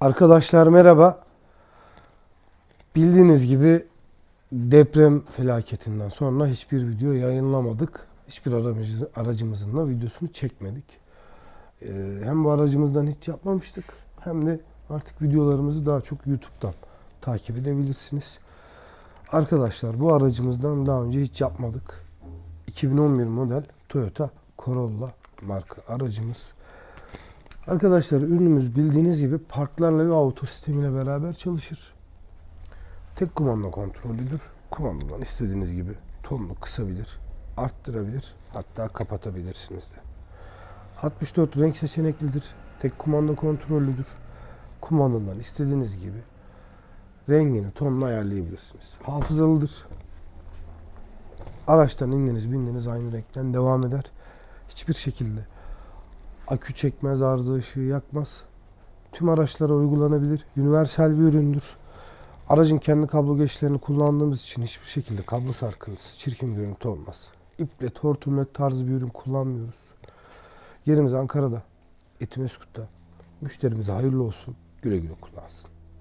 Arkadaşlar merhaba. Bildiğiniz gibi deprem felaketinden sonra hiçbir video yayınlamadık. Hiçbir aracımızın, aracımızın da videosunu çekmedik. Ee, hem bu aracımızdan hiç yapmamıştık hem de artık videolarımızı daha çok YouTube'dan takip edebilirsiniz. Arkadaşlar bu aracımızdan daha önce hiç yapmadık. 2011 model Toyota Corolla marka aracımız. Arkadaşlar ürünümüz bildiğiniz gibi parklarla ve auto sistemiyle beraber çalışır. Tek kumanda kontrolüdür. Kumandadan istediğiniz gibi tonunu kısabilir, arttırabilir, hatta kapatabilirsiniz de. 64 renk seçeneklidir. Tek kumanda kontrollüdür. Kumandadan istediğiniz gibi rengini, tonunu ayarlayabilirsiniz. Hafızalıdır. Araçtan indiniz, bindiniz aynı renkten devam eder. Hiçbir şekilde akü çekmez, arıza ışığı yakmaz. Tüm araçlara uygulanabilir. Universal bir üründür. Aracın kendi kablo geçişlerini kullandığımız için hiçbir şekilde kablo sarkıntısı, çirkin görüntü olmaz. İplet, hortumlet tarzı bir ürün kullanmıyoruz. Yerimiz Ankara'da, Etimeskut'ta. Müşterimize hayırlı olsun, güle güle kullansın.